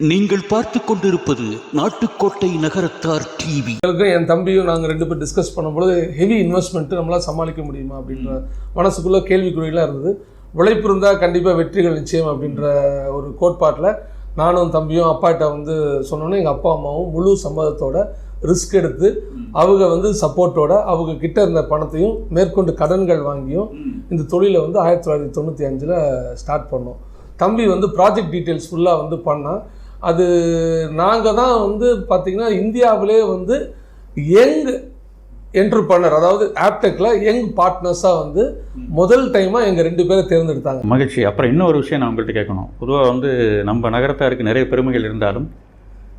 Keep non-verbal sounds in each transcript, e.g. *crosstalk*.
நீங்கள் பார்த்து கொண்டிருப்பது நாட்டுக்கோட்டை நகரத்தார் டிவி. என் தம்பியும் நாங்கள் ரெண்டு பேரும் டிஸ்கஸ் பண்ணும்போது ஹெவி இன்வெஸ்ட்மெண்ட்டு நம்மளால் சமாளிக்க முடியுமா? அப்படின்ற மனசுக்குள்ளே கேள்விக்குறியெல்லாம் இருந்தது. உழைப்பு இருந்தால் கண்டிப்பாக வெற்றிகள் நிச்சயம் அப்படின்ற ஒரு கோட்பாட்டில் நானும் தம்பியும் அப்பாட்ட வந்து சொன்னோன்னே எங்கள் அப்பா அம்மாவும் முழு சம்மதத்தோட ரிஸ்க் எடுத்து அவங்க வந்து சப்போர்ட்டோட அவங்க கிட்ட இருந்த பணத்தையும் மேற்கொண்டு கடன்கள் வாங்கியும் இந்த தொழிலை வந்து ஆயிரத்தி தொள்ளாயிரத்தி தொண்ணூற்றி அஞ்சில் ஸ்டார்ட் பண்ணோம். தம்பி வந்து ப்ராஜெக்ட் டீட்டெயில்ஸ் ஃபுல்லாக வந்து பண்ணால் அது நாங்கள் தான் வந்து பார்த்திங்கன்னா இந்தியாவிலே வந்து யங் என்டர்பிரனர் அதாவது ஆப்டெக்கில் யங் பார்ட்னர்ஸாக வந்து முதல் டைமாக எங்கள் ரெண்டு பேரை தேர்ந்தெடுத்தாங்க. மகிழ்ச்சி. அப்புறம் இன்னொரு விஷயம் நான் உங்கள்கிட்ட கேட்கணும். பொதுவாக வந்து நம்ம நகரத்தாருக்கு நிறைய பெருமைகள் இருந்தாலும்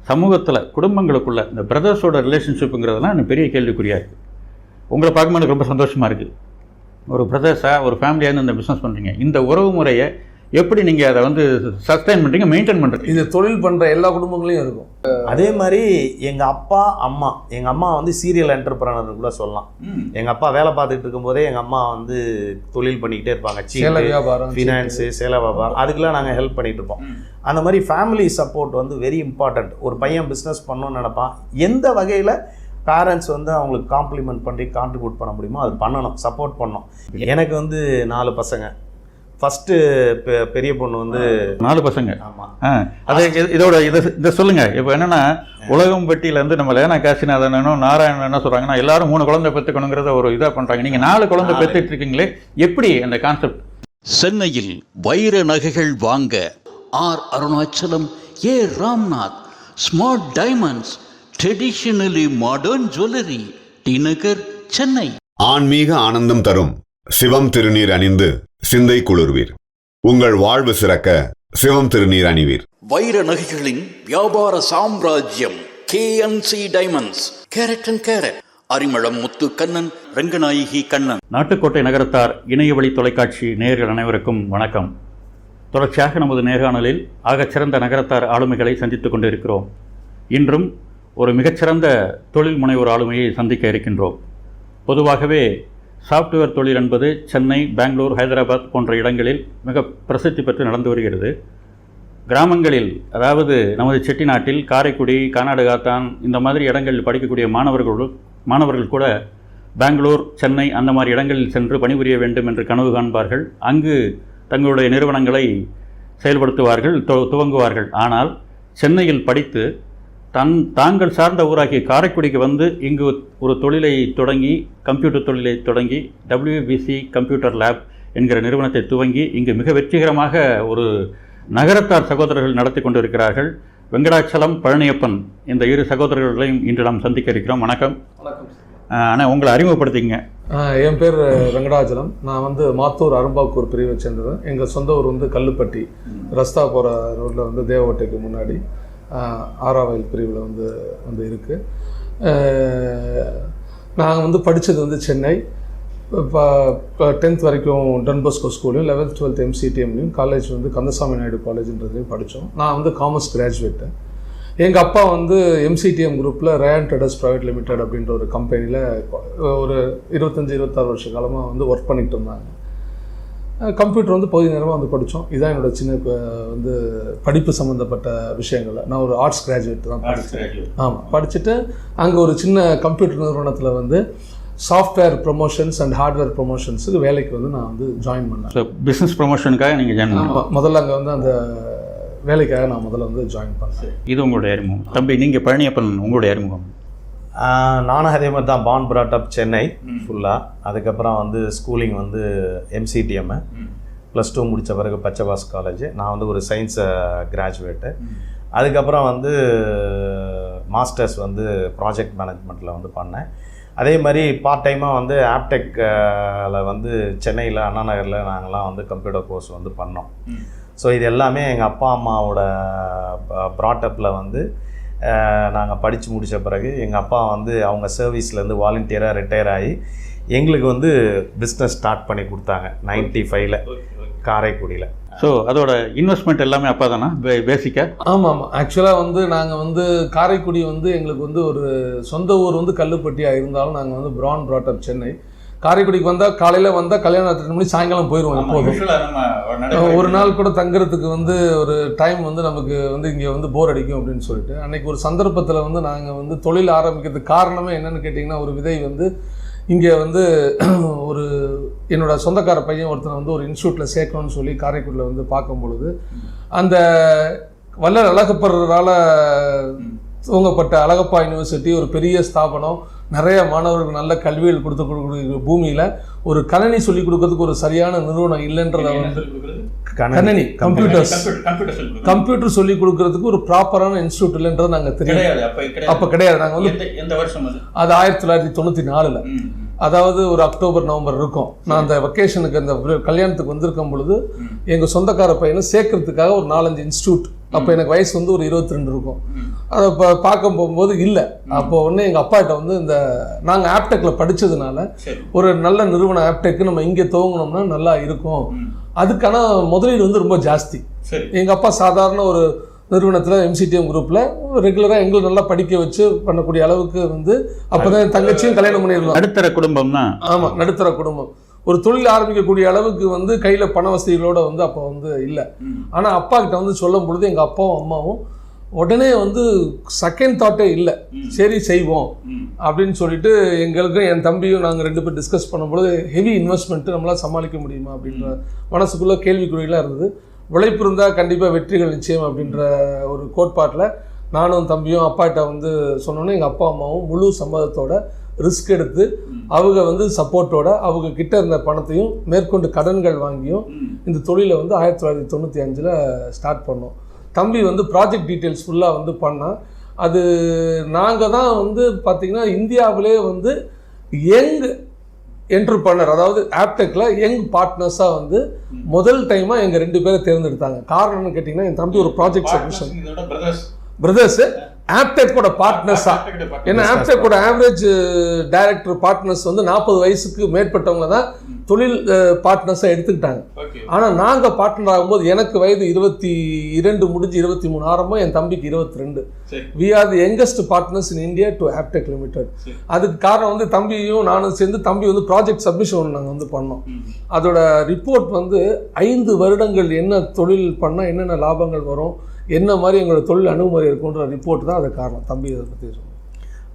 சமூகத்தில் குடும்பங்களுக்குள்ள இந்த பிரதர்ஸோட ரிலேஷன்ஷிப்புங்கிறதெல்லாம் எனக்கு பெரிய கேள்விக்குறியாக இருக்குது உங்களை பார்க்கும்போது எனக்கு ரொம்ப சந்தோஷமாக இருக்குது ஒரு பிரதர்ஸாக ஒரு ஃபேமிலியாக இருந்து இந்த பிஸ்னஸ் பண்ணுறீங்க இந்த உறவு முறையை எப்படி நீங்கள் அதை வந்து சஸ்டைன் பண்ணுறீங்க மெயின்டைன் பண்ணுறீங்க இது தொழில் பண்ணுற எல்லா குடும்பங்களையும் இருக்கும். அதே மாதிரி எங்கள் அப்பா அம்மா எங்கள் அம்மா வந்து சீரியல் என்டர்பிரனர் கூட சொல்லலாம். எங்கள் அப்பா வேலை பார்த்துட்டு இருக்கும்போதே எங்கள் அம்மா வந்து தொழில் பண்ணிக்கிட்டே இருப்பாங்க. சேல வியாபாரம் ஃபினான்ஸு சேலை வியாபாரம் அதுக்கெல்லாம் நாங்கள் ஹெல்ப் பண்ணிட்டு இருப்போம். அந்த மாதிரி ஃபேமிலி சப்போர்ட் வந்து வெரி இம்பார்ட்டண்ட் ஒரு பையன் பிஸ்னஸ் பண்ணணும்னு நினைப்பான். எந்த வகையில் பேரண்ட்ஸ் வந்து அவங்களுக்கு காம்ப்ளிமெண்ட் பண்ணி கான்ட்ரிபியூட் பண்ண முடியுமோ அது பண்ணணும் சப்போர்ட் பண்ணணும். எனக்கு வந்து நாலு பசங்க. ஃபஸ்ட்டு பெரிய பொண்ணு வந்து நாலு பசங்க. ஆமாம் ஆ அது இது- இதோட இதை இதை சொல்லுங்கள் இப்போ என்னென்னா உலகம் பெட்டியிலேருந்து நம்ம லேனா காசிநாதனும் நாராயணன் என்ன சொல்கிறாங்கன்னா எல்லாரும் மூணு குழந்தை பெற்றுக்கணுங்கிறத ஒரு இதாக பண்ணுறாங்க நீங்கள் நாலு குழந்தை. பெற்றுட்டு இருக்கீங்களே எப்படி அந்த கான்செப்ட்? சென்னையில் வைர நகைகள் வாங்க R Arunachalam A Ramnath smart diamonds traditionally modern jewellery T Nagar Chennai. ஆன்மீக ஆனந்தம் தரும். சிவம் திருநீர் அணிந்து சிந்தை குளிர்வீர். உங்கள் வாழ்வு சிறக்க சிவம் திருநீர் அணிவீர். வைர நகைகளின் வியாபார சாம்ராஜ்யம் K N C diamonds carat and carat Arimalam Muthu Kannan Ranganayaki Kannan. Nattukottai Nagarathar இணையவழி தொலைக்காட்சி நேயர்கள் அனைவருக்கும் வணக்கம். தொடர்ச்சியாக நமது நேர்காணலில் ஆகச்சிறந்த நகரத்தார் ஆளுமைகளை சந்தித்துக் கொண்டிருக்கிறோம். இன்றும் ஒரு மிகச்சிறந்த தொழில் முனைவோர் ஆளுமையை சந்திக்க இருக்கின்றோம். பொதுவாகவே சாஃப்ட்வேர் தொழில் என்பது சென்னை பெங்களூர் ஹைதராபாத் போன்ற இடங்களில் மிக பிரசித்தி பெற்று நடந்து வருகிறது. கிராமங்களில் அதாவது நமது செட்டிநாட்டில் காரைக்குடி கர்நாடகாத்தான் இந்த மாதிரி இடங்களில் படிக்கக்கூடிய மாணவர்களும் மாணவர்கள் கூட பெங்களூர் சென்னை அந்த மாதிரி இடங்களில் சென்று பணிபுரிய வேண்டும் என்று கனவு காண்பார்கள். அங்கு தங்களுடைய நிறுவனங்களை செயல்படுத்துவார்கள் து- துவங்குவார்கள். ஆனால் சென்னையில் படித்து தன் தாங்கள் சார்ந்த ஊராகிய காரைக்குடிக்கு வந்து இங்கு ஒரு தொழிலை தொடங்கி கம்ப்யூட்டர் தொழிலை தொடங்கி WBC கம்ப்யூட்டர் லேப் என்கிற நிறுவனத்தை துவங்கி இங்கு மிக வெற்றிகரமாக ஒரு நகரத்தார் சகோதரர்கள் நடத்தி கொண்டிருக்கிறார்கள். வெங்கடாச்சலம் பழனியப்பன் இந்த இரு சகோதரர்களையும் இன்று நாம் சந்திக்க இருக்கிறோம். வணக்கம். ஆனால் உங்களை அறிமுகப்படுத்திங்க என் பேர் வெங்கடாச்சலம் நான் வந்து மாத்தூர் அரும்பாக்கூர் பிரிவை சேர்ந்தவன். எங்கள் சொந்த ஊர் வந்து கல்லுப்பட்டி. ரஸ்தா போகிற ரோட்டில் வந்து தேவகோட்டைக்கு முன்னாடி. ஆறாவயல் பிரிவில் வந்து வந்து இருக்குது நாங்கள் வந்து படித்தது வந்து சென்னை. இப்போ இப்போ டென்த் வரைக்கும் டன்பஸ்கோ ஸ்கூலையும் லெவன்த் டுவெல்த் எம்சிடிஎம்லையும் காலேஜ் வந்து கந்தசாமி நாயுடு காலேஜ்ன்றதுலையும் படித்தோம் நான் வந்து காமர்ஸ் கிராஜுவேட்டு எங்கள் அப்பா வந்து எம்சிடிஎம் குரூப்பில் ரேன் ட்ரேடர்ஸ் ப்ரைவேட் லிமிடெட் அப்படின்ற ஒரு கம்பெனியில் ஒரு இருபத்தஞ்சி இருபத்தாறு வருஷ காலமாக வந்து ஒர்க் பண்ணிகிட்டு இருந்தாங்க. கம்ப்யூட்டர் வந்து பகுதி நேரமாக வந்து படித்தோம் இதுதான் என்னோட சின்ன வந்து படிப்பு சம்மந்தப்பட்ட விஷயங்கள் நான் ஒரு ஆர்ட்ஸ் கிராஜுவேட் தான் படித்தேன் ஆமாம் படிச்சுட்டு அங்கே ஒரு சின்ன கம்ப்யூட்டர் நிறுவனத்தில் வந்து சாஃப்ட்வேர் ப்ரொமோஷன்ஸ் அண்ட் ஹார்ட்வேர் ப்ரொமோஷன்ஸுக்கு வேலைக்கு வந்து நான் வந்து ஜாயின் பண்ணேன். பிஸ்னஸ் ப்ரொமோஷனுக்காக நீங்கள் ஜாயின் பண்ணீங்க. ஆமா, முதல்ல அங்கே வந்து அந்த வேலைக்காக நான் முதல்ல வந்து ஜாயின் பண்ணேன். இது உங்களுடைய அறிமுகம். தம்பி நீங்கள் பழனியப்பன் உங்களுடைய அறிமுகம். நானும் அதே மாதிரி தான் பான் அப் சென்னை ஃபுல்லாக அதுக்கப்புறம் வந்து ஸ்கூலிங் வந்து எம்சிடிஎம் ப்ளஸ் டூ முடித்த பிறகு பச்சைவாஸ் காலேஜ் நான் வந்து ஒரு சயின்ஸ் கிராஜுவேட்டு அதுக்கப்புறம் வந்து மாஸ்டர்ஸ் வந்து ப்ராஜெக்ட் மேனேஜ்மெண்ட்டில் வந்து பண்ணேன். அதே மாதிரி பார்ட் டைமாக வந்து ஆப்டெக்கில் வந்து சென்னையில் அண்ணா நகரில் நாங்கள்லாம் வந்து கம்ப்யூட்டர் கோர்ஸ் வந்து பண்ணோம். ஸோ இது எல்லாமே எங்கள் அப்பா அம்மாவோட ப்ராட்டப்பில் வந்து நாங்கள் படித்து முடித்த பிறகு எங்கள் அப்பா வந்து அவங்க சர்வீஸ்லேருந்து வாலண்டியராக ரிட்டையர் ஆகி எங்களுக்கு வந்து பிஸ்னஸ் ஸ்டார்ட் பண்ணி கொடுத்தாங்க. நைன்ட்டி ஃபைவ்ல காரைக்குடியில். ஸோ அதோட இன்வெஸ்ட்மெண்ட் எல்லாமே அப்பா தானா? பேசிக்காக ஆமாம் ஆமாம் ஆக்சுவலாக வந்து நாங்கள் வந்து காரைக்குடி வந்து எங்களுக்கு வந்து ஒரு சொந்த ஊர் வந்து கல்லுப்பட்டியாக இருந்தாலும் நாங்கள் வந்து பிரான் ப்ராட்டப் சென்னை காரைக்குடிக்கு வந்தால் காலையில் வந்தால் கல்யாணம் அட்டெண்ட் பண்ணி சாயங்காலம் போயிடுவோம் எப்போதும். ஒரு நாள் கூட தங்குறதுக்கு வந்து ஒரு டைம் வந்து நமக்கு வந்து இங்கே வந்து போர் அடிக்கும் அப்படின்னு சொல்லிட்டு அன்னைக்கு ஒரு சந்தர்ப்பத்தில் வந்து நாங்கள் வந்து தொழில் ஆரம்பிக்கிறதுக்கு காரணமே என்னன்னு கேட்டிங்கன்னா ஒரு விதை வந்து இங்கே வந்து *clears throat* ஒரு என்னோட சொந்தக்கார பையன் ஒருத்தனை வந்து ஒரு இன்ஸ்டியூட்டில் சேர்க்கணும்னு சொல்லி காரைக்குடியில் வந்து பார்க்கும் பொழுது அந்த வல்லர் அழகப்பரால் துவங்கப்பட்ட அழகப்பா யூனிவர்சிட்டி ஒரு பெரிய ஸ்தாபனம். நிறைய மாணவர்களுக்கு நல்ல கல்விகள் கொடுத்து கொடுக்கக்கூடிய பூமியில் ஒரு கணனி சொல்லி கொடுக்கறதுக்கு ஒரு சரியான நிறுவனம் இல்லைன்றத வந்து கணனி கம்ப்யூட்டர்ஸ் கம்ப்யூட்டர் சொல்லி கொடுக்கறதுக்கு ஒரு ப்ராப்பரான இன்ஸ்டியூட் இல்லைன்றது நாங்கள் தெரியும். அப்போ கிடையாது. நாங்கள் வந்து அது? அது ஆயிரத்தி தொள்ளாயிரத்தி தொண்ணூற்றி நாலில். அதாவது ஒரு அக்டோபர் நவம்பர் இருக்கும். நான் அந்த வெக்கேஷனுக்கு அந்த கல்யாணத்துக்கு வந்திருக்கும் பொழுது எங்கள் சொந்தக்கார பையனை சேர்க்கறதுக்காக ஒரு நாலஞ்சு இன்ஸ்டியூட் அப்போ எனக்கு வயசு வந்து ஒரு இருபத்தி ரெண்டு இருக்கும் அதை இப்போ பார்க்க போகும்போது இல்லை. அப்போ ஒன்று எங்கள் அப்பாட்ட வந்து இந்த நாங்கள் ஆப்டெக்கில் படித்ததுனால ஒரு நல்ல நிறுவனம் ஆப்டெக்கு நம்ம இங்கே துவங்கினோம்னா நல்லா இருக்கும். அதுக்கான முதலீடு வந்து ரொம்ப ஜாஸ்தி. எங்கள் அப்பா சாதாரண ஒரு நிறுவனத்தில் எம்சிடிஎம் குரூப்பில் ரெகுலராக எங்களை நல்லா படிக்க வச்சு பண்ணக்கூடிய அளவுக்கு வந்து அப்போ தான் தங்கச்சியும் கல்யாணம் பண்ணியிருந்தோம். நடுத்தர குடும்பம்னா? ஆமாம் நடுத்தர குடும்பம். ஒரு தொழில் ஆரம்பிக்கக்கூடிய அளவுக்கு வந்து கையில் பண வசதிகளோட வந்து அப்போ வந்து இல்லை. ஆனால் அப்பா கிட்ட வந்து சொல்லும் பொழுது எங்கள் அப்பாவும் அம்மாவும் உடனே வந்து செகண்ட் தாட்டே இல்லை. சரி செய்வோம் அப்படின்னு சொல்லிட்டு எங்களுக்கும் என் தம்பியும் நாங்கள் ரெண்டு பேர் டிஸ்கஸ் பண்ணும்பொழுது ஹெவி இன்வெஸ்ட்மெண்ட்டு நம்மளால் சமாளிக்க முடியுமா அப்படின்ற மனசுக்குள்ளே கேள்விக்குறியெல்லாம் இருந்தது. உழைப்பு இருந்தால் கண்டிப்பாக வெற்றிகள் நிச்சயம் அப்படின்ற ஒரு கோட்பாட்டில் நானும் தம்பியும் அப்பாட்ட வந்து சொன்னோன்னே எங்கள் அப்பா அம்மாவும் முழு சம்மதத்தோட ரிஸ்க் எடுத்து அவங்க வந்து சப்போர்ட்டோட அவங்க கிட்ட இருந்த பணத்தையும் மேற்கொண்டு கடன்கள் வாங்கியும் இந்த தொழிலை வந்து ஆயிரத்தி தொள்ளாயிரத்தி தொண்ணூற்றி அஞ்சில் ஸ்டார்ட் பண்ணோம். தம்பி வந்து ப்ராஜெக்ட் டீட்டெயில்ஸ் ஃபுல்லாக வந்து பண்ணால் அது நாங்கள் தான் வந்து பார்த்திங்கன்னா இந்தியாவிலே வந்து யங் என்டர்பிரனர் அதாவது ஆப்டெக்கில் யங் பார்ட்னர்ஸாக வந்து முதல் டைமாக எங்கள் ரெண்டு பேரை தேர்ந்தெடுத்தாங்க. காரணம்னு கேட்டிங்கன்னா என் தம்பி ஒரு ப்ராஜெக்ட் சப்மிஷன் பிரதர்ஸ் ஆப்டெக்கோட பார்ட்னர்ஸா ஏன்னா ஆப்டெக்கோட ஆவரேஜ் டைரக்டர் பார்ட்னர்ஸ் வந்து நாற்பது வயசுக்கு மேற்பட்டவங்க தான் தொழில் பார்ட்னர்ஸாக எடுத்துக்கிட்டாங்க. ஆனால் நாங்கள் பார்ட்னர் ஆகும்போது எனக்கு வயது இருபத்தி இரண்டு முடிஞ்சு இருபத்தி மூணு ஆரம்பம் என் தம்பிக்கு இருபத்தி ரெண்டு. We are the youngest partners in India to Aptech limited அதுக்கு காரணம் வந்து தம்பியும் நானும் சேர்ந்து தம்பி வந்து ப்ராஜெக்ட் சப்மிஷன் ஒன்று நாங்கள் வந்து பண்ணோம். அதோட ரிப்போர்ட் வந்து ஐந்து வருடங்கள் என்ன தொழில் பண்ணால் என்னென்ன லாபங்கள் வரும் என்ன மாதிரி எங்களோட தொழில் அணுகுமுறை இருக்குன்ற ரிப்போர்ட் தான் அது காரணம். தம்பி இதை பற்றி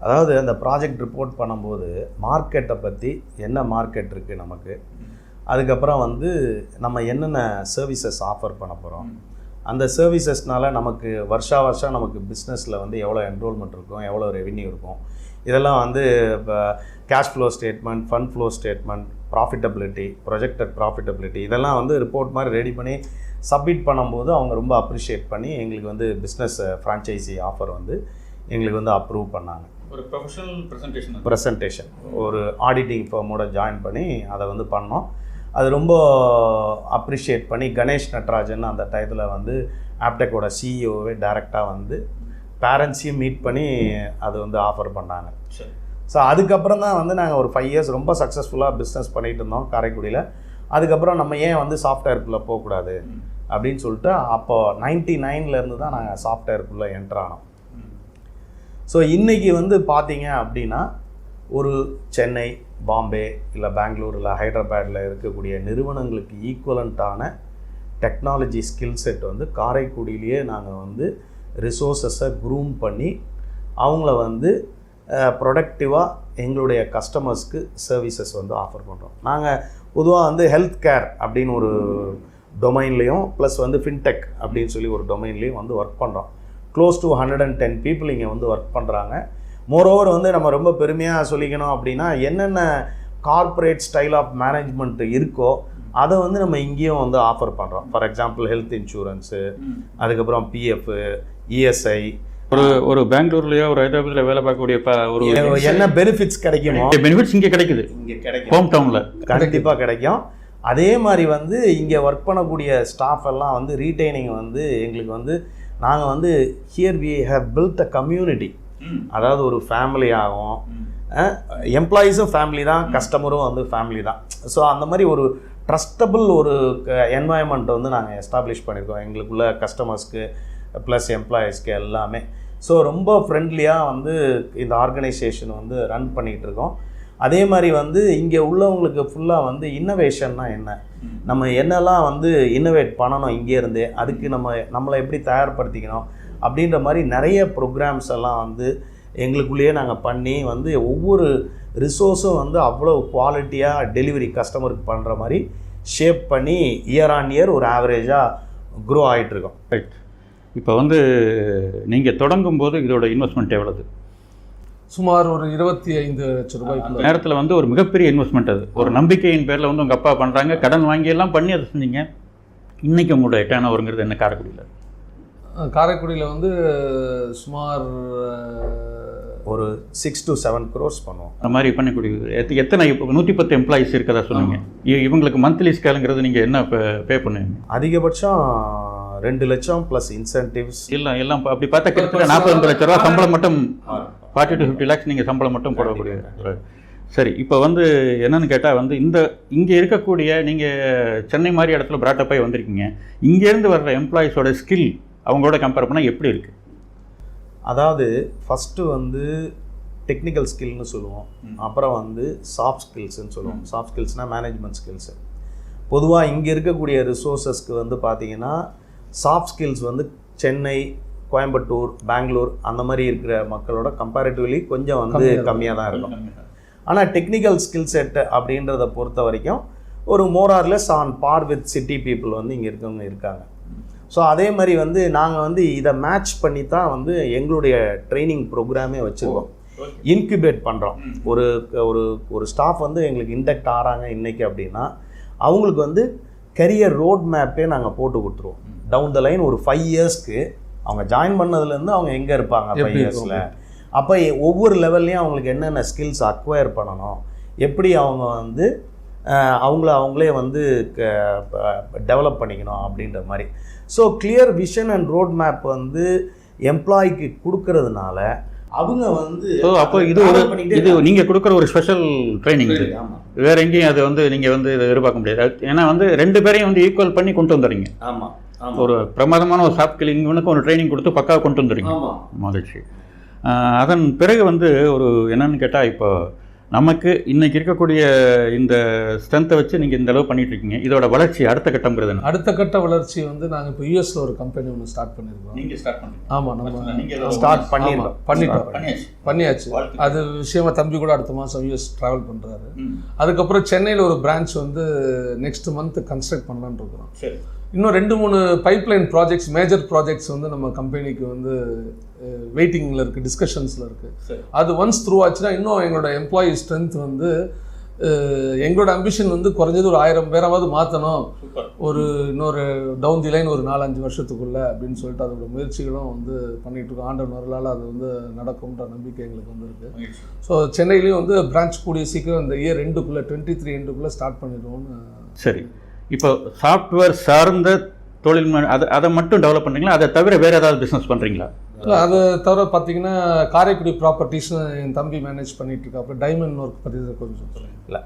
அதாவது அந்த ப்ராஜெக்ட் ரிப்போர்ட் பண்ணும்போது மார்க்கெட்டை பற்றி என்ன மார்க்கெட் இருக்குது நமக்கு? அதுக்கப்புறம் வந்து நம்ம என்னென்ன சர்வீசஸ் ஆஃபர் பண்ண போகிறோம் அந்த சர்வீசஸ்னால் நமக்கு வருஷா வருஷம் நமக்கு பிஸ்னஸில் வந்து எவ்வளோ என்ரோல்மெண்ட் இருக்கும் எவ்வளோ ரெவின்யூ இருக்கும்? இதெல்லாம் வந்து இப்போ cash flow statement fund flow statement profitability projected profitability இதெல்லாம் வந்து ரிப்போர்ட் மாதிரி ரெடி பண்ணி சப்மிட் பண்ணும்போது அவங்க ரொம்ப அப்ரிஷியேட் பண்ணி எங்களுக்கு வந்து பிஸ்னஸ் ஃப்ரான்ச்சைசி ஆஃபர் வந்து எங்களுக்கு வந்து அப்ரூவ் பண்ணாங்க. ஒரு ப்ரொஃபஷனல் பிரசன்டேஷன் ப்ரெசன்டேஷன் ஒரு ஆடிட்டிங் ஃபர்மோட ஜாயின் பண்ணி அதை வந்து பண்ணோம். அது ரொம்ப அப்ரிஷியேட் பண்ணி கணேஷ் நட்ராஜன் அந்த டயத்தில் வந்து ஆப்டெக்கோட சிஇஓவே டைரெக்டாக வந்து பேரண்ட்ஸையும் மீட் பண்ணி அது வந்து ஆஃபர் பண்ணாங்க. ஸோ அதுக்கப்புறம் தான் வந்து நாங்கள் ஒரு ஃபைவ் இயர்ஸ் ரொம்ப சக்ஸஸ்ஃபுல்லாக பிஸ்னஸ் பண்ணிகிட்டு இருந்தோம் காரைக்குடியில். அதுக்கப்புறம் நம்ம ஏன் வந்து சாஃப்ட்வேருக்குள்ளே போகக்கூடாது? அப்படின்னு சொல்லிட்டு அப்போ நைன்டி நைன்லேருந்து தான் நாங்கள் சாஃப்ட்வேருக்குள்ளே என்ட்ரு ஆனோம். ஸோ இன்றைக்கி வந்து பார்த்தீங்க அப்படின்னா ஒரு சென்னை பாம்பே இல்லை பெங்களூர் இல்லை ஹைதராபாடில் இருக்கக்கூடிய நிறுவனங்களுக்கு ஈக்குவலண்ட்டான டெக்னாலஜி ஸ்கில் செட் வந்து காரைக்குடியிலேயே நாங்கள் வந்து ரிசோர்ஸஸை க்ரூம் பண்ணி அவங்கள வந்து ப்ரொடக்டிவாக எங்களுடைய கஸ்டமர்ஸ்க்கு சர்வீசஸ் வந்து ஆஃபர் பண்ணுறோம் நாங்கள் பொதுவாக வந்து ஹெல்த் கேர் அப்படின்னு ஒரு டொமைன்லேயும் ப்ளஸ் வந்து ஃபின்டெக் அப்படின்னு சொல்லி ஒரு டொமைன்லேயும் வந்து ஒர்க் பண்ணுறோம் close to hundred and ten people இங்கே வந்து ஒர்க் பண்ணுறாங்க மோரோவர் வந்து நம்ம ரொம்ப பெருமையாக சொல்லிக்கணும் அப்படின்னா என்னென்ன கார்ப்பரேட் ஸ்டைல் ஆஃப் மேனேஜ்மெண்ட் இருக்கோ அதை வந்து நம்ம இங்கேயும் வந்து ஆஃபர் பண்ணுறோம் ஃபார் எக்ஸாம்பிள் ஹெல்த் இன்சூரன்ஸு அதுக்கப்புறம் P F E S I ஒரு ஒரு பெங்களூர்லயோ ஒரு ஹைதராபாத்ல வேலை பார்க்கக்கூடிய ஒரு என்ன பெனிஃபிட்ஸ் கிடைக்குமோ? பெனிஃபிட்ஸ் இங்கே கிடைக்குது. இங்கே கிடைக்கும். ஹோம் டவுன்ல கண்டிப்பாக கிடைக்கும். அதே மாதிரி வந்து இங்கே ஒர்க் பண்ணக்கூடிய ஸ்டாஃப் எல்லாம் வந்து ரீட்டைனிங் வந்து எங்களுக்கு வந்து நாங்கள் வந்து here we have build a community அதாவது ஒரு ஃபேமிலி ஆகும். எம்ப்ளாயீஸும் ஃபேமிலி தான் கஸ்டமரும் வந்து ஃபேமிலி தான். ஸோ அந்த மாதிரி ஒரு ட்ரஸ்டபிள் ஒரு என்வாயன்மெண்ட்டை வந்து நாங்கள் எஸ்டாப்ளிஷ் பண்ணியிருக்கோம் எங்களுக்குள்ள கஸ்டமர்ஸ்க்கு ப்ளஸ் எம்ப்ளாயீஸ்க்கு எல்லாமே. ஸோ ரொம்ப ஃப்ரெண்ட்லியாக வந்து இந்த ஆர்கனைசேஷன் வந்து ரன் பண்ணிகிட்டு இருக்கோம். அதே மாதிரி வந்து இங்கே உள்ளவங்களுக்கு ஃபுல்லாக வந்து இன்னோவேஷன்னா என்ன? நம்ம என்னெல்லாம் வந்து இன்னோவேட் பண்ணணும் இங்கே இருந்தே அதுக்கு நம்ம நம்மளை எப்படி தயார்படுத்திக்கணும் அப்படின்ற மாதிரி நிறைய ப்ரோக்ராம்ஸ் எல்லாம் வந்து எங்களுக்குள்ளேயே நாங்கள் பண்ணி வந்து ஒவ்வொரு ரிசோர்ஸும் வந்து அவ்வளோ குவாலிட்டியாக டெலிவரி கஸ்டமருக்கு பண்ணுற மாதிரி ஷேப் பண்ணி இயர் ஆன் இயர் ஒரு ஆவரேஜாக க்ரோ ஆகிட்டுருக்கோம் ரைட் இப்போ வந்து நீங்கள் தொடங்கும் போது இதோட இன்வெஸ்ட்மெண்ட் எவ்வளவு? சுமார் ஒரு இருபத்தி ஐந்து லட்சம் ரூபாய்க்குள்ள நேரத்தில் வந்து ஒரு மிகப்பெரிய இன்வெஸ்ட்மெண்ட் அது. ஒரு நம்பிக்கையின் பேரில் வந்து உங்கள் அப்பா பண்ணுறாங்க கடன் வாங்கி எல்லாம் பண்ணி அதை செஞ்சீங்க. இன்னைக்கு உங்களோட டேர்ன் ஓவருங்கிறது என்ன காரைக்குடியில்? காரைக்குடியில் வந்து சுமார் ஒரு சிக்ஸ் to செவன் க்ரோர்ஸ் பண்ணுவோம். அந்த மாதிரி பண்ணக்கூடிய எத்த- எத்தனை இப்போ நூற்றி பத்து எம்ப்ளாயிஸ் இருக்கதா சொன்னீங்க. இவங்களுக்கு மந்த்லி ஸ்கேலுங்கிறது நீங்கள் என்ன பே பண்ணுவீங்க? அதிகபட்சம் ரெண்டு லட்சம் ப்ளஸ் இன்சென்டிவ்ஸ் எல்லாம் எல்லாம் அப்படி பார்த்தா கிட்டத்தட்ட நாற்பது லட்ச ரூபா சம்பளம் மட்டும் ஃபார்ட்டி டு ஃபிஃப்டி லேக்ஸ் நீங்கள் சம்பளம் மட்டும் போடக்கூடிய சரி இப்போ வந்து என்னன்னு கேட்டால் வந்து இந்த இங்கே இருக்கக்கூடிய நீங்கள் சென்னை மாதிரி இடத்துல பிராட்டப் ஆகி வந்திருக்கீங்க. இங்கேருந்து வர்ற எம்ப்ளாயிஸோட ஸ்கில் அவங்களோட கம்பேர் பண்ணால் எப்படி இருக்குது அதாவது ஃபஸ்ட்டு வந்து டெக்னிக்கல் ஸ்கில்னு சொல்லுவோம். அப்புறம் வந்து சாஃப்ட் ஸ்கில்ஸ்னு சொல்லுவோம். சாஃப்ட் ஸ்கில்ஸ்னால் மேனேஜ்மெண்ட் ஸ்கில்ஸு பொதுவாக இங்கே இருக்கக்கூடிய ரிசோர்ஸஸ்க்கு வந்து பார்த்தீங்கன்னா சாஃப்ட் ஸ்கில்ஸ் வந்து சென்னை கோயம்புத்தூர் பெங்களூர் அந்த மாதிரி இருக்கிற மக்களோட கம்பேரிட்டிவ்லி கொஞ்சம் வந்து. கம்மியாக தான் இருக்கும். ஆனால் டெக்னிக்கல் ஸ்கில் செட் அப்படின்றத பொறுத்த வரைக்கும் ஒரு more or less on par with city people வந்து இங்கே இருக்கவங்க இருக்காங்க. ஸோ அதே மாதிரி வந்து நாங்கள் வந்து இதை மேட்ச் பண்ணி தான் வந்து எங்களுடைய ட்ரைனிங் ப்ரோக்ராமே வச்சுருக்கோம். இன்குபேட் பண்ணுறோம் ஒரு ஒரு ஒரு ஸ்டாஃப் வந்து எங்களுக்கு இன்டெக்ட் ஆகிறாங்க இன்னைக்கு அப்படின்னா அவங்களுக்கு வந்து கரியர் ரோட் மேப்பே நாங்கள் போட்டு கொடுத்துருவோம். டவுன் த லைன் ஒரு ஃபைவ் இயர்ஸ்க்கு அவங்க ஜாயின் பண்ணதுலேருந்து அவங்க எங்கே இருப்பாங்க ஃபைவ் இயர்ஸில் அப்போ ஒவ்வொரு லெவல்லையும் அவங்களுக்கு என்னென்ன ஸ்கில்ஸ் அக்வயர் பண்ணணும்? எப்படி அவங்க வந்து அவங்கள அவங்களே வந்து டெவலப் பண்ணிக்கணும் அப்படின்ற மாதிரி. So clear vision and road map வந்து எம்ப்ளாய்க்கு கொடுக்கறதுனால அவங்க வந்து அப்போ இது ஒரு இது நீங்கள் கொடுக்குற ஒரு ஸ்பெஷல் ட்ரைனிங் வேற எங்கேயும் அது வந்து நீங்கள் வந்து இதை எதிர்பார்க்க முடியாது. ஏன்னா வந்து ரெண்டு பேரையும் வந்து ஈக்குவல் பண்ணி கொண்டு வந்துடுறீங்க. ஆமா ஆமா. ஒரு பிரமாதமான ஒரு சாஃப்ட் ஸ்கில் இவனுக்கு ஒரு ட்ரைனிங் கொடுத்து பக்காவாக கொண்டு வந்துடுறீங்க ஆமா. மகிழ்ச்சி. அதன் பிறகு வந்து ஒரு என்னன்னு கேட்டால் இப்போ நமக்கு இன்னைக்கு இருக்கக்கூடிய இந்த ஸ்ட்ரென்த்தை வச்சு நீங்கள் இந்த அளவு பண்ணிட்டு இருக்கீங்க. இதோட வளர்ச்சி அடுத்த கட்டம்ங்கிறது என்ன? அடுத்த கட்ட வளர்ச்சி வந்து நாங்கள் இப்போ யூஎஸ்ல ஒரு கம்பெனி ஒன்று ஸ்டார்ட் பண்ணியிருக்கோம் நீங்கள் ஸ்டார்ட் பண்ணுங்க ஆமாம் நம்ம ஸ்டார்ட் பண்ணிடலாம் பண்ணிட்டோம் பண்ணியாச்சு. அது விஷயமா தம்பி கூட அடுத்த மாதம் யூஎஸ் ட்ராவல் பண்ணுறாரு அதுக்கப்புறம் சென்னையில் ஒரு பிரான்ச் வந்து நெக்ஸ்ட் மந்த் கன்ஸ்ட்ரக்ட் பண்ணலான்னு இருக்கிறோம். சரி. இன்னும் ரெண்டு மூணு பைப்லைன் ப்ராஜெக்ட்ஸ் மேஜர் ப்ராஜெக்ட்ஸ் வந்து நம்ம கம்பெனிக்கு வந்து வெயிட்டிங்கில் இருக்குது டிஸ்கஷன்ஸில் இருக்குது. அது ஒன்ஸ் த்ரூ ஆச்சுன்னா இன்னும் எங்களோட எம்ப்ளாயி ஸ்ட்ரென்த் வந்து எங்களோட அம்பிஷன் வந்து குறைஞ்சது ஒரு ஆயிரம் பேராவது மாற்றணும் ஒரு இன்னொரு டவுன் தி லைன் ஒரு நாலஞ்சு வருஷத்துக்குள்ள அப்படின்னு சொல்லிட்டு அதோட முயற்சிகளும் வந்து பண்ணிட்டு இருக்கோம். ஆண்டவன் வரலால் அது வந்து நடக்கும்ன்ற நம்பிக்கை எங்களுக்கு வந்து இருக்கு ஸோ சென்னையிலையும் வந்து பிரான்ச் கூடிய சீக்கிரம் இந்த இயர் ரெண்டுக்குள்ளே டுவெண்ட்டி த்ரீ எண்டுக்குள்ளே ஸ்டார்ட் பண்ணிடுவோம்னு சரி. இப்போ சாஃப்ட்வேர் சார்ந்த தொழில் அதை அதை மட்டும் டெவலப் பண்ணுறீங்களா அதை தவிர வேறு ஏதாவது பிஸ்னஸ் பண்ணுறீங்களா இல்லை அதை தவிர பார்த்தீங்கன்னா காரைக்குடி ப்ராப்பர்ட்டிஸ்னு என் தம்பி மேனேஜ் பண்ணிட்டு இருக்கா அப்புறம் டைமண்ட் ஒர்க் பற்றி கொஞ்சம் சொல்லுங்கள் இல்லை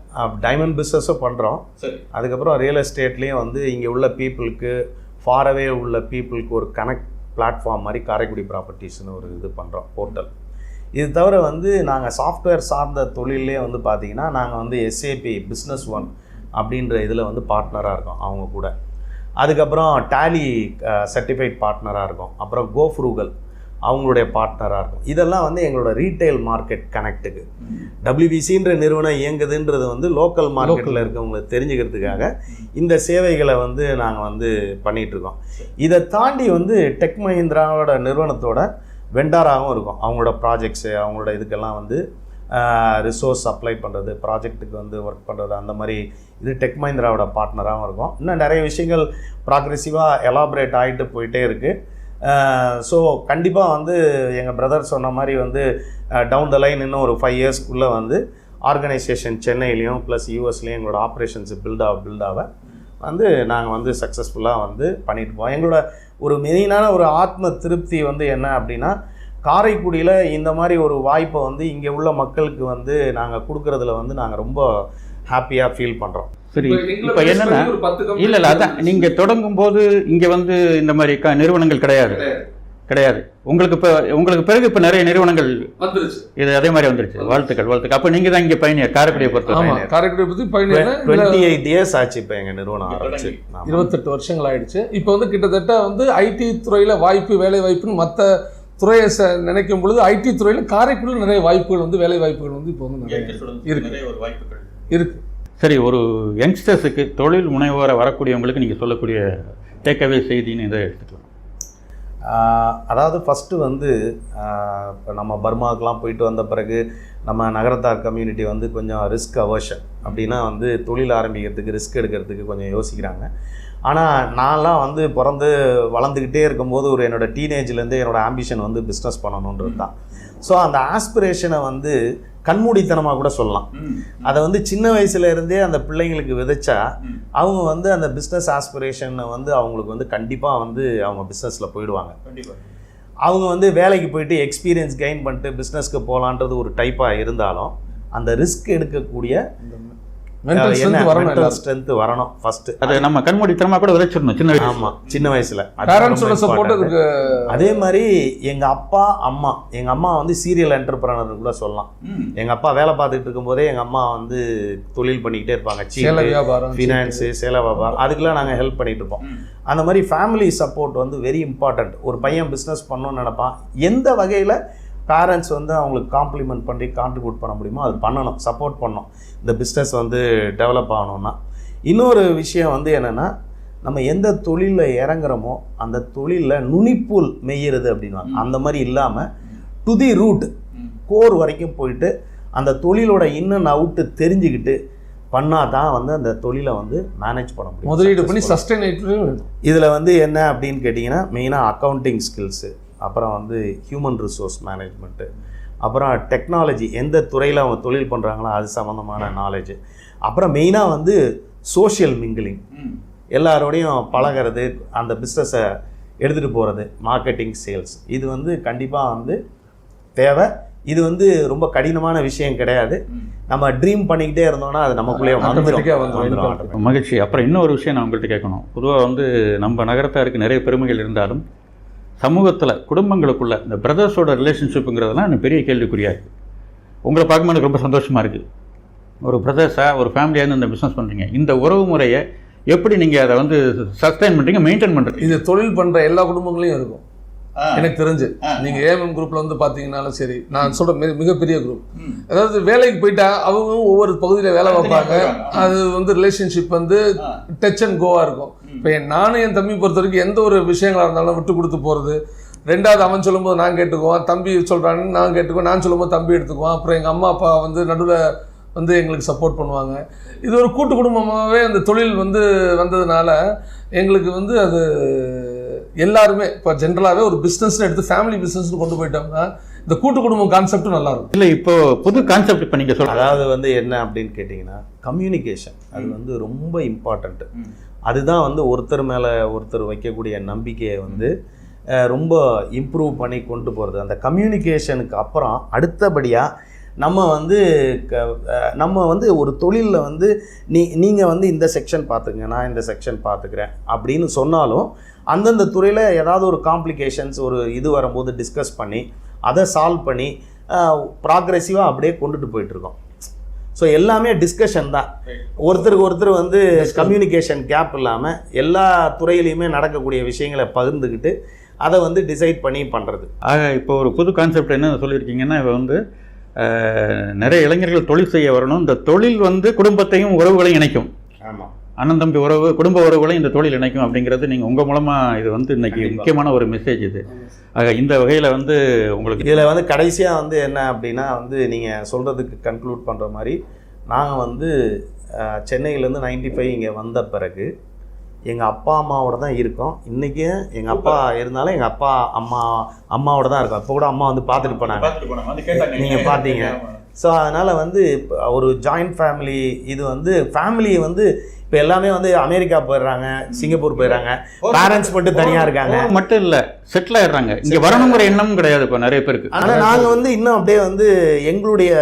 டைமண்ட் பிஸ்னஸும் பண்ணுறோம் சரி. அதுக்கப்புறம் ரியல் எஸ்டேட்லேயும் வந்து இங்கே உள்ள பீப்புளுக்கு ஃபாரவே உள்ள பீப்புளுக்கு ஒரு கனெக்ட் பிளாட்ஃபார்ம் மாதிரி காரைக்குடி ப்ராப்பர்ட்டிஸ்னு ஒரு இது பண்ணுறோம் போர்ட்டல் இது தவிர வந்து நாங்கள் சாஃப்ட்வேர் சார்ந்த தொழிலே வந்து பார்த்தீங்கன்னா நாங்கள் வந்து எஸ்ஏபி பிஸ்னஸ் ஒன் அப்படின்ற இதில் வந்து பார்ட்னராக இருக்கோம் அவங்க கூட. அதுக்கப்புறம் டேலி சர்டிஃபைட் பார்ட்னராக இருக்கும். அப்புறம் கோஃப்ரூகல் அவங்களுடைய பார்ட்னராக இருக்கும். இதெல்லாம் வந்து எங்களோட ரீட்டைல் மார்க்கெட் கனெக்ட்டுக்கு டபிள்யூபிசின்ற நிறுவனம் இயங்குதுன்றது வந்து லோக்கல் மார்க்கெட்டில் இருக்கவங்களுக்கு தெரிஞ்சுக்கிறதுக்காக இந்த சேவைகளை வந்து நாங்கள் வந்து பண்ணிட்டு இருக்கோம் இதை தாண்டி வந்து டெக் மஹிந்திராவோட நிறுவனத்தோட வெண்டாராகவும் இருக்கும். அவங்களோட ப்ராஜெக்ட்ஸு அவங்களோட இதுக்கெல்லாம் வந்து ரிசோர்ஸ் அப்ளை பண்ணுறது ப்ராஜெக்ட்டுக்கு வந்து ஒர்க் பண்ணுறது அந்த மாதிரி இது டெக் மஹிந்திராவோட பார்ட்னராகவும் இருக்கும். இன்னும் நிறைய விஷயங்கள் ப்ராக்ரெசிவாக எலாபரேட் ஆகிட்டு போயிட்டே இருக்குது ஸோ கண்டிப்பாக வந்து எங்கள் பிரதர் சொன்ன மாதிரி வந்து டவுன் த லைன் இன்னும் ஒரு ஃபைவ் இயர்ஸ்க்குள்ளே வந்து ஆர்கனைசேஷன் சென்னையிலையும் ப்ளஸ் யூஎஸ்லேயும் எங்களோட ஆப்ரேஷன்ஸ் பில்டாக பில்டாக வந்து நாங்கள் வந்து சக்ஸஸ்ஃபுல்லாக வந்து பண்ணிட்டு போவோம் எங்களோட ஒரு மெயினான ஒரு ஆத்ம திருப்தி வந்து என்ன அப்படின்னா காரைக்குடியில் இந்த மாதிரி ஒரு வாய்ப்பை வந்து இங்கே உள்ள மக்களுக்கு வந்து நாங்கள் கொடுக்குறதுல வந்து நாங்கள் ரொம்ப ஹாப்பியாக ஃபீல் பண்ணுறோம் சரி இப்போ என்னன்னா இல்லை இல்லை அதான் நீங்கள் தொடங்கும் போது இங்கே வந்து இந்த மாதிரி க நிறுவனங்கள் கிடையாது. கிடையாது. உங்களுக்கு இப்போ உங்களுக்கு பிறகு இப்போ நிறைய நிறுவனங்கள் வந்துருச்சு. இது அதே மாதிரி வந்துருச்சு. வாழ்த்துக்கள் வாழ்த்துக்கள். அப்போ நீங்கள் தான் இங்கே பயணியர் காரைக்குடியை பொறுத்த ஆமா காரைக்குடி பத்தி பயணியர் டுவெண்ட்டி எயிட் இயர்ஸ் ஆச்சு இப்போ எங்கள் நிறுவனம் ஆரம்பிச்சு. இருபத்தெட்டு வருஷங்கள் ஆயிடுச்சு. இப்போ வந்து கிட்டத்தட்ட வந்து ஐடி துறையில வாய்ப்பு வேலை வாய்ப்புன்னு மற்ற துறையை ச நினைக்கும் பொழுது ஐடி துறையில காரைக்குடியில் நிறைய வாய்ப்புகள் வந்து வேலை வாய்ப்புகள் வந்து இப்போ வந்து நிறைய இருக்கு. இருக்கு. சரி ஒரு யங்ஸ்டர்ஸுக்கு தொழில் முனைவோரை வரக்கூடியவங்களுக்கு நீங்கள் சொல்லக்கூடிய டேக்அவே செய்தின்னு இதை எடுத்துக்கலாம். அதாவது ஃபஸ்ட்டு வந்து இப்போ நம்ம பர்மாவுக்கெலாம் போயிட்டு வந்த பிறகு நம்ம நகரத்தார் கம்யூனிட்டி வந்து கொஞ்சம் ரிஸ்க் அவர்ஷன் அப்படின்னா வந்து தொழில் ஆரம்பிக்கிறதுக்கு ரிஸ்க் எடுக்கிறதுக்கு கொஞ்சம் யோசிக்கிறாங்க. ஆனால் நான்லாம் வந்து பிறந்து வளர்ந்துக்கிட்டே இருக்கும்போது ஒரு என்னோடய டீனேஜ்லேருந்து என்னோடய ஆம்பிஷன் வந்து பிஸ்னஸ் பண்ணணுன்றது தான். ஸோ அந்த ஆஸ்பிரேஷனை வந்து கண்மூடித்தனமாக கூட சொல்லலாம். அதை வந்து சின்ன வயசுல இருந்தே அந்த பிள்ளைங்களுக்கு விதைச்சா அவங்க வந்து அந்த பிஸ்னஸ் ஆஸ்பிரேஷனை வந்து அவங்களுக்கு வந்து கண்டிப்பாக வந்து அவங்க பிஸ்னஸில் போயிடுவாங்க. அவங்க வந்து வேலைக்கு போயிட்டு எக்ஸ்பீரியன்ஸ் கெயின் பண்ணிட்டு பிஸ்னஸ்க்கு போகலான்றது ஒரு டைப்பாக இருந்தாலும் அந்த ரிஸ்க் எடுக்கக்கூடிய மென்டல் ஸ்ட்ரென்த் வரணும் மென்டல் எல்லாரும் ஸ்ட்ரென்த் வரணும். ஃபர்ஸ்ட் அது நம்ம கண்மூடித்தனமாக கூட விதைச்சிடணும் சின்ன ஆமா சின்ன வயசுல. பேரண்ட்ஸோட சப்போர்ட் அதே மாதிரி எங்க அப்பா அம்மா எங்க அம்மா வந்து சீரியல் என்டர்பிரனர் கூட சொல்லலாம். எங்க அப்பா வேலை பார்த்துட்டு இருக்கும்போதே எங்க அம்மா வந்து தொழில் பண்ணிக்கிட்டே இருப்பாங்க. சேல வியாபாரம் ஃபினான்ஸு சேலை வியாபாரம். அதுக்கெல்லாம் நாங்கள் ஹெல்ப் பண்ணிட்டு இருப்போம். அந்த மாதிரி ஃபேமிலி சப்போர்ட் வந்து வெரி இம்பார்ட்டண்ட் ஒரு பையன் பிஸ்னஸ் பண்ணணும்னு நினைப்பான். எந்த வகையில்? பேரண்ட்ஸ் வந்து அவங்களுக்கு காம்ப்ளிமெண்ட் பண்ணி கான்ட்ரிபியூட் பண்ண முடியுமோ? அது பண்ணணும் சப்போர்ட் பண்ணணும். இந்த பிஸ்னஸ் வந்து டெவலப் ஆகணும்னா. இன்னொரு விஷயம் வந்து என்னென்னா நம்ம எந்த தொழிலில் இறங்குறோமோ அந்த தொழிலில் நுனிப்புல் மெய்யிறது அப்படின்வாங்க அந்த மாதிரி இல்லாமல் டு தி ரூட் கோர் வரைக்கும் போயிட்டு அந்த தொழிலோட இன் அண்ட் அவுட்டு தெரிஞ்சுக்கிட்டு பண்ணால் தான் வந்து அந்த தொழிலை வந்து மேனேஜ் பண்ண முடியும். முதலீடு பண்ணி successful-ஆ. சஸ்டைன் இதில் வந்து என்ன அப்படின்னு கேட்டிங்கன்னா மெயினாக அக்கௌண்டிங் ஸ்கில்ஸு அப்புறம் வந்து ஹியூமன் ரிசோர்ஸ் மேனேஜ்மெண்ட்டு அப்புறம் டெக்னாலஜி எந்த துறையில் அவங்க தொழில் பண்ணுறாங்களோ அது சம்மந்தமான நாலேஜ் அப்புறம் மெயினாக வந்து சோஷியல் மிங்கிலிங் எல்லாரோடையும் பழகிறது அந்த பிஸ்னஸை எடுத்துகிட்டு போகிறது மார்க்கெட்டிங் சேல்ஸ் இது வந்து கண்டிப்பாக வந்து தேவை. இது வந்து ரொம்ப கடினமான விஷயம் கிடையாது. நம்ம ட்ரீம் பண்ணிக்கிட்டே இருந்தோம்னா அது நமக்குள்ளேயே. வந்துடும் மகிழ்ச்சி. அப்புறம் இன்னொரு விஷயம் நான் உங்கள்கிட்ட கேட்கணும். பொதுவாக வந்து நம்ம நகரத்தாருக்கு நிறைய பெருமைகள் இருந்தாலும் சமூகத்தில் குடும்பங்களுக்குள்ள இந்த பிரதர்ஸோட ரிலேஷன்ஷிப்புங்கிறதெல்லாம் எனக்கு பெரிய கேள்விக்குறியா இருக்குது உங்களை பார்க்கும்போது எனக்கு ரொம்ப சந்தோஷமாக இருக்குது ஒரு பிரதர்ஸாக ஒரு ஃபேமிலியாக இருந்து இந்த பிஸ்னஸ் பண்ணுறீங்க இந்த உறவு முறையை எப்படி நீங்கள் அதை வந்து சஸ்டைன் பண்ணுறீங்க மெயின்டைன் பண்ணுறீங்க இது தொழில் பண்ற எல்லா குடும்பங்களையும் இருக்கும். எனக்கு தெரிஞ்சு. நீங்க ஏஎம்எம் குரூப்ல வந்து பாத்தீங்கன்னாலும் சரி நான் மிக மிகப்பெரிய குரூப் அதாவது வேலைக்கு போயிட்டா அவங்க ஒவ்வொரு பகுதியில வேலை பார்ப்பாங்க. அது வந்து ரிலேஷன்ஷிப் வந்து டச் அண்ட் கோவா இருக்கும். இப்போ நானும் என் தம்பி பொறுத்த வரைக்கும் எந்த ஒரு விஷயங்களா இருந்தாலும் விட்டு கொடுத்து போறது. ரெண்டாவது அவன் சொல்லும்போது நான் கேட்டுக்குவான் தம்பி சொல்றான்னு நான் கேட்டுக்குவேன் நான் சொல்லும்போது தம்பி எடுத்துக்குவான். அப்புறம் எங்க அம்மா அப்பா வந்து நடுவில் வந்து எங்களுக்கு சப்போர்ட் பண்ணுவாங்க. இது ஒரு கூட்டு குடும்பமாகவே அந்த தொழில் வந்து வந்ததுனால எங்களுக்கு வந்து அது எல்லாருமே இப்போ ஜென்ரலாகவே ஒரு பிஸ்னஸ்னு எடுத்து ஃபேமிலி பிஸ்னஸ்னு கொண்டு போயிட்டோம்னா இந்த கூட்டு குடும்பம் கான்செப்டும் நல்லா இருக்கும் இல்லை இப்போ புது கான்செப்ட் இப்போ நீங்கள் சொல்கிற அதாவது வந்து என்ன அப்படின்னு கேட்டிங்கன்னா கம்யூனிகேஷன் அது வந்து ரொம்ப இம்பார்ட்டண்ட்டு அதுதான் வந்து ஒருத்தர் மேலே ஒருத்தர் வைக்கக்கூடிய நம்பிக்கையை வந்து ரொம்ப இம்ப்ரூவ் பண்ணி கொண்டு போகிறது அந்த கம்யூனிகேஷனுக்கு அப்புறம் அடுத்தபடியாக நம்ம வந்து க நம்ம வந்து ஒரு தொழிலில் வந்து நீ நீங்கள் வந்து இந்த செக்ஷன் பார்த்துங்க நான் இந்த செக்ஷன் பார்த்துக்கிறேன் அப்படின்னு சொன்னாலும் அந்தந்த துறையில் ஏதாவது ஒரு காம்ப்ளிகேஷன்ஸ் ஒரு இது வரும்போது டிஸ்கஸ் பண்ணி அதை சால்வ் பண்ணி ப்ராக்ரெசிவாக அப்படியே கொண்டுட்டு போயிட்டுருக்கோம் ஸோ எல்லாமே டிஸ்கஷன் தான். ஒருத்தருக்கு ஒருத்தர் வந்து கம்யூனிகேஷன் கேப் இல்லாமல் எல்லா துறையிலையுமே நடக்கக்கூடிய விஷயங்களை பகிர்ந்துக்கிட்டு அதை வந்து டிசைட் பண்ணி பண்ணுறது ஆக இப்போ ஒரு புது கான்செப்ட் என்ன சொல்லியிருக்கீங்கன்னா இப்போ வந்து நிறைய இளைஞர்கள் தொழில் செய்ய வரணும். இந்த தொழில் வந்து குடும்பத்தையும் உறவுகளையும் இணைக்கும். ஆமாம் அண்ணன் தம்பி உறவு குடும்ப உறவுகளையும் இந்த தொழில் இணைக்கும் அப்படிங்கிறது நீங்கள் உங்கள் மூலமாக இது வந்து இன்னைக்கு கண்டிப்பா. முக்கியமான ஒரு மெசேஜ் இது. ஆக இந்த வகையில் வந்து உங்களுக்கு இதில் வந்து கடைசியாக வந்து என்ன அப்படின்னா வந்து நீங்கள் சொல்கிறதுக்கு கன்க்ளூட் பண்ணுற மாதிரி நாங்கள் வந்து சென்னையிலேருந்து நைன்டி ஃபைவ் இங்கே வந்த பிறகு எங்கள் அப்பா அம்மாவோட தான் இருக்கோம். இன்றைக்கும் எங்கள் அப்பா இருந்தாலும் எங்கள் அப்பா அம்மா அம்மாவோட தான் இருக்கோம். இப்போ கூட அம்மா வந்து பார்த்துட்டு போனாங்க. நீங்க பார்த்தீங்க. ஸோ அதனால் வந்து இப்ப ஒரு ஜாயிண்ட் ஃபேமிலி இது வந்து ஃபேமிலி வந்து இப்போ எல்லாமே வந்து அமெரிக்கா போயிடுறாங்க சிங்கப்பூர் போயிடுறாங்க. பேரண்ட்ஸ் மட்டும் தனியாக இருக்காங்க. மட்டும் இல்லை செட்டில் ஆயிடுறாங்க. இங்கே வரணுங்கிற எண்ணமும் கிடையாது இப்போ நிறைய பேருக்கு. ஆனால் நாங்கள் வந்து இன்னும் அப்படியே வந்து எங்களுடைய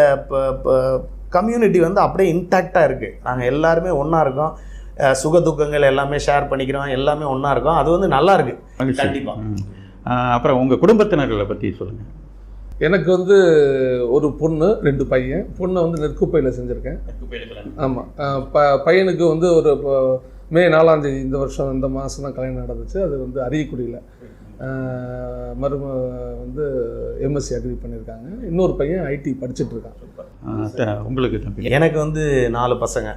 கம்யூனிட்டி வந்து அப்படியே இன்டாக்டாக இருக்குது நாங்கள் எல்லாருமே ஒன்றா இருக்கோம். சுக துக்கங்கள் எல்லாமே ஷேர் பண்ணிக்கிறோம். எல்லாமே ஒன்றா இருக்கோம். அது வந்து நல்லா இருக்கு. மகிழ்ச்சி. கண்டிப்பா. ம். ஆஹ் அப்புறம் உங்கள் குடும்பத்தினர்களை பற்றி சொல்லுங்கள் எனக்கு வந்து ஒரு பொண்ணு ரெண்டு பையன். பொண்ணை வந்து நெற்குப்பையில் செஞ்சுருக்கேன். ஆமாம் ப பையனுக்கு வந்து ஒரு இப்போ மே நாலாம் தேதி இந்த வருஷம் இந்த மாதம் தான் கல்யாணம் நடந்துச்சு. அது வந்து அரியக்குடியில். மரும வந்து எம்எஸ்சி அக்ரி பண்ணியிருக்காங்க. இன்னொரு பையன் ஐடி படிச்சுட்டு இருக்கான். உங்களுக்கு தம்பி எனக்கு வந்து நாலு பசங்க.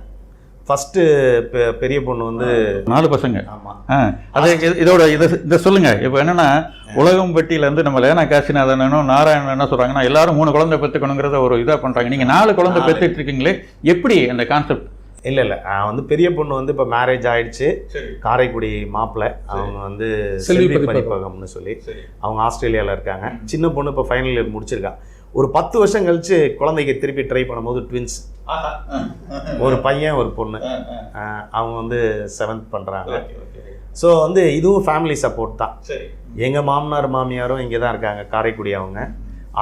ஃபஸ்ட்டு பெரிய பொண்ணு வந்து நாலு பசங்க. ஆமாம் அது இது- இதோட இதை இதை சொல்லுங்க. இப்போ என்னன்னா உலகம் பெட்டியிலேருந்து நம்ம லேனா காசிநாதனும் நாராயணன் என்ன சொல்றாங்கன்னா எல்லாரும் மூணு குழந்தை பெற்றுக்கணுங்கிறத ஒரு இதாக பண்றாங்க. நீங்க நாலு குழந்தை. பெற்றுட்டு இருக்கீங்களே எப்படி அந்த கான்செப்ட் இல்லை இல்லை. வந்து பெரிய பொண்ணு வந்து இப்போ மேரேஜ் ஆயிடுச்சு. காரைக்குடி மாப்பிள்ளை அவங்க வந்து செல்வி செல்வி பதிப்பகம். பதிப்பகம்னு சொல்லி அவங்க ஆஸ்திரேலியாவில் இருக்காங்க. சின்ன பொண்ணு இப்போ ஃபைனல் இயர் முடிச்சிருக்கா. ஒரு பத்து வருஷம் கழிச்சு குழந்தைக்கு திருப்பி ட்ரை பண்ணும்போது ட்வின்ஸ் ஒரு பையன் ஒரு பொண்ணு. அவங்க வந்து செவன்த் பண்ணுறாங்க ஸோ வந்து இதுவும் ஃபேமிலி சப்போர்ட் தான். எங்கள் மாமனார் மாமியாரும் இங்கே தான் இருக்காங்க. காரைக்குடி அவங்க.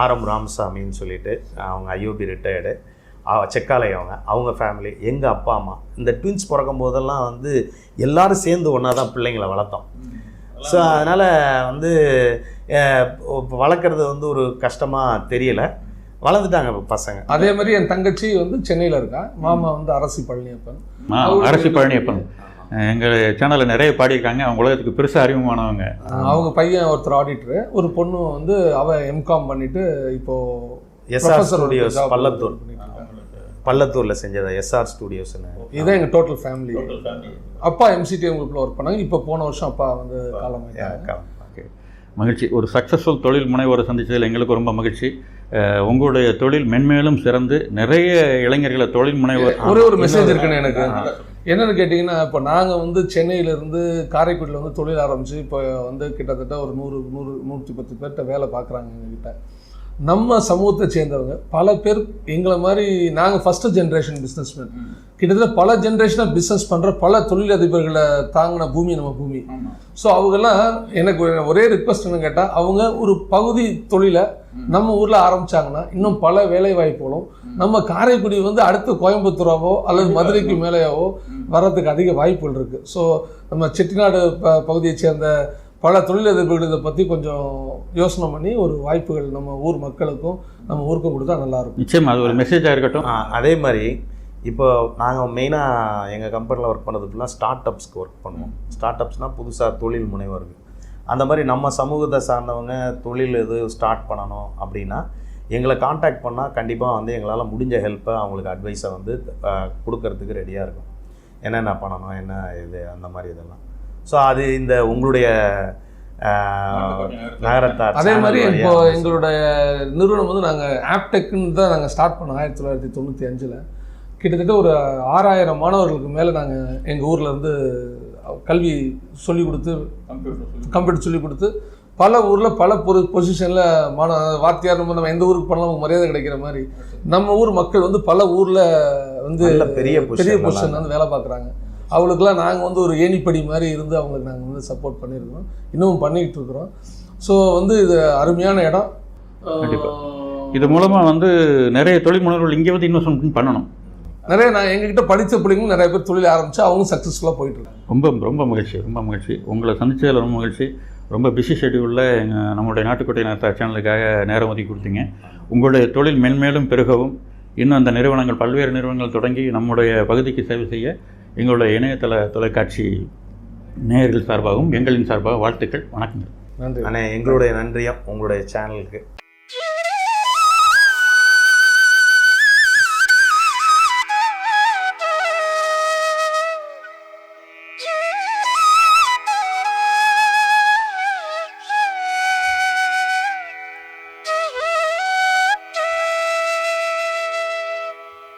ஆரம் ராமசாமின்னு சொல்லிட்டு அவங்க ஐஓபி ரிட்டையர்டு செக்காலை அவங்க. அவங்க ஃபேமிலி எங்கள் அப்பா அம்மா. இந்த ட்வின்ஸ் பிறக்கும் போதெல்லாம் வந்து எல்லாரும் சேர்ந்து ஒன்றா தான் பிள்ளைங்களை வளர்த்தோம். ஸோ அதனால் வந்து வளர்க்குறது வந்து ஒரு கஷ்டமாக தெரியல. வளர்ந்துட்டாங்க இப்ப பசங்க. அதே மாதிரி என் தங்கச்சி வந்து சென்னையில் இருக்கா. மாமா வந்து அரசி பழனியப்பன். அரசு பழனியப்பன். எங்கள் சேனலில் நிறைய பாடியிருக்காங்க. அவங்க உலகத்துக்கு பெருசாக அறிமுகமானவங்க. அவங்க பையன் ஒருத்தர் ஆடிட்டரு ஒரு பொண்ணு வந்து அவ எம்காம் பண்ணிட்டு இப்போ எஸ்ஆர் ஸ்டுடியோஸ் பள்ளத்தூர். பள்ளத்தூரில் செஞ்சதை எஸ்ஆர் ஸ்டுடியோஸ்னு இதுதான் எங்க டோட்டல் ஃபேமிலி அப்பா எம்சிடிஎம் குரூப்ல ஒர்க் பண்ணாங்க. இப்போ போன வருஷம் அப்பா வந்து ஓகே மகிழ்ச்சி. ஒரு சக்ஸஸ்ஃபுல் தொழில் முனைவோரை சந்திச்சதில் எங்களுக்கு ரொம்ப மகிழ்ச்சி. உங்களுடைய தொழில் மென்மேலும் சிறந்து நிறைய இளைஞர்களை தொழில் முனைவோர் ஒரே ஒரு மெசேஜ் இருக்குன்னு எனக்கு. என்னன்னு கேட்டிங்கன்னா இப்போ நாங்கள் வந்து சென்னையிலேருந்து காரைக்குடியில் வந்து தொழில் ஆரம்பித்து இப்போ வந்து கிட்டத்தட்ட ஒரு நூறு நூறு நூற்றி பத்து பேர்கிட்ட வேலை பார்க்குறாங்க எங்ககிட்ட. நம்ம சமூகத்தை சேர்ந்தவங்க. பல பேர் எங்களை மாதிரி நாங்கள் ஃபஸ்ட்டு ஜென்ரேஷன் பிஸ்னஸ்மேன் கிட்டத்தட்ட பல ஜென்ரேஷனாக பிஸ்னஸ் பண்ணுற பல தொழிலதிபர்களை தாங்கின பூமி நம்ம பூமி. ஸோ அவங்கெல்லாம் எனக்கு ஒரு- ரிக்வஸ்ட் என்ன கேட்டால் அவங்க ஒரு பகுதி தொழிலை நம்ம ஊரில் ஆரம்பிச்சாங்கன்னா இன்னும் பல வேலை வாய்ப்புகளும் நம்ம காரைக்குடி வந்து அடுத்து கோயம்புத்தூராவோ அல்லது மதுரைக்கு மேலேயாவோ வர்றதுக்கு அதிக வாய்ப்புகள் இருக்குது ஸோ நம்ம செட்டிநாடு ப பகுதியை சேர்ந்த பல தொழிலதிபர்கள் இதை பற்றி கொஞ்சம் யோசனை பண்ணி ஒரு வாய்ப்புகள் நம்ம ஊர் மக்களுக்கும் நம்ம ஊருக்கும் கொடுத்தா நல்லாயிருக்கும் நிச்சயமா அது ஒரு மெசேஜாக இருக்கட்டும். அதே மாதிரி இப்போ நாங்கள் மெயினாக எங்கள் கம்பெனியில் ஒர்க் பண்ணது ஃபுல்லாக ஸ்டார்ட் அப்ஸ்க்கு ஒர்க் பண்ணுவோம். ஸ்டார்ட் அப்ஸ்னால் புதுசாக தொழில் முனைவர்கள் அந்த மாதிரி நம்ம சமூகத்தை சார்ந்தவங்க தொழில் எது ஸ்டார்ட் பண்ணணும் அப்படின்னா எங்களை காண்டாக்ட் பண்ணால் கண்டிப்பாக வந்து எங்களால் முடிஞ்ச ஹெல்ப்பை அவங்களுக்கு அட்வைஸை வந்து கொடுக்கறதுக்கு ரெடியாக இருக்கும். என்னென்ன பண்ணணும் என்ன இது அந்த மாதிரி இதெல்லாம். ஸோ அது இந்த உங்களுடைய நகரத்தார் அதே மாதிரி இப்போ எங்களுடைய நிறுவனம் வந்து நாங்கள் ஆப்டெக்னு தான் நாங்கள் ஸ்டார்ட் பண்ணோம் ஆயிரத்தி தொள்ளாயிரத்தி தொண்ணூற்றி அஞ்சில். கிட்டத்தட்ட ஒரு ஆறாயிரம் மாணவர்களுக்கு மேலே நாங்கள் எங்கள் ஊரில் இருந்து கல்வி சொல்லி கொடுத்து கம்ப்யூட்டர் சொல்லி கொடுத்து. பல ஊரில் பல பொரு பொசிஷனில் மாண வாத்தியார் நம்ம நம்ம எந்த ஊருக்கு நமக்கு மரியாதை கிடைக்கிற மாதிரி நம்ம ஊர் மக்கள் வந்து பல ஊரில் வந்து பெரிய பெரிய பொசிஷன் வந்து வேலை பார்க்குறாங்க. அவங்களுக்குலாம் நாங்கள் வந்து ஒரு ஏணிப்படி மாதிரி இருந்து அவங்களுக்கு நாங்கள் வந்து சப்போர்ட் பண்ணியிருக்கிறோம் இன்னமும் பண்ணிக்கிட்டு இருக்கிறோம். ஸோ வந்து இது அருமையான இடம். இது மூலமாக வந்து நிறைய தொழில் முனைவர்கள் இங்கே வந்து இன்வெஸ்ட்மெண்ட் பண்ணணும். நிறைய நான் எங்ககிட்ட படித்த பிள்ளைங்களும் நிறைய பேர் தொழில் ஆரம்பிச்சு அவங்க சக்ஸஸ்ஃபுல்லாக போயிட்டு இருக்காங்க. ரொம்ப ரொம்ப மகிழ்ச்சி ரொம்ப மகிழ்ச்சி. உங்களை சந்திச்சதில் ரொம்ப மகிழ்ச்சி. ரொம்ப பிஸி ஷெட்யூலில் எங்கள் நம்மளுடைய நாட்டுக்கோட்டை நேரத்தார் சேனலுக்காக நேரம் ஒதுக்கி கொடுத்தீங்க. உங்களுடைய தொழில் மென்மேலும் பெருகவும் இன்னும் அந்த நிறுவனங்கள் பல்வேறு நிறுவனங்கள் தொடங்கி நம்முடைய பகுதிக்கு சேவை செய்ய எங்களுடைய இணையதள தொலைக்காட்சி நேயர்கள் சார்பாகவும் எங்களின் சார்பாக வாழ்த்துக்கள் வணக்கங்கள். நன்றி. அண்ணே எங்களுடைய நன்றியும் உங்களுடைய சேனலுக்கு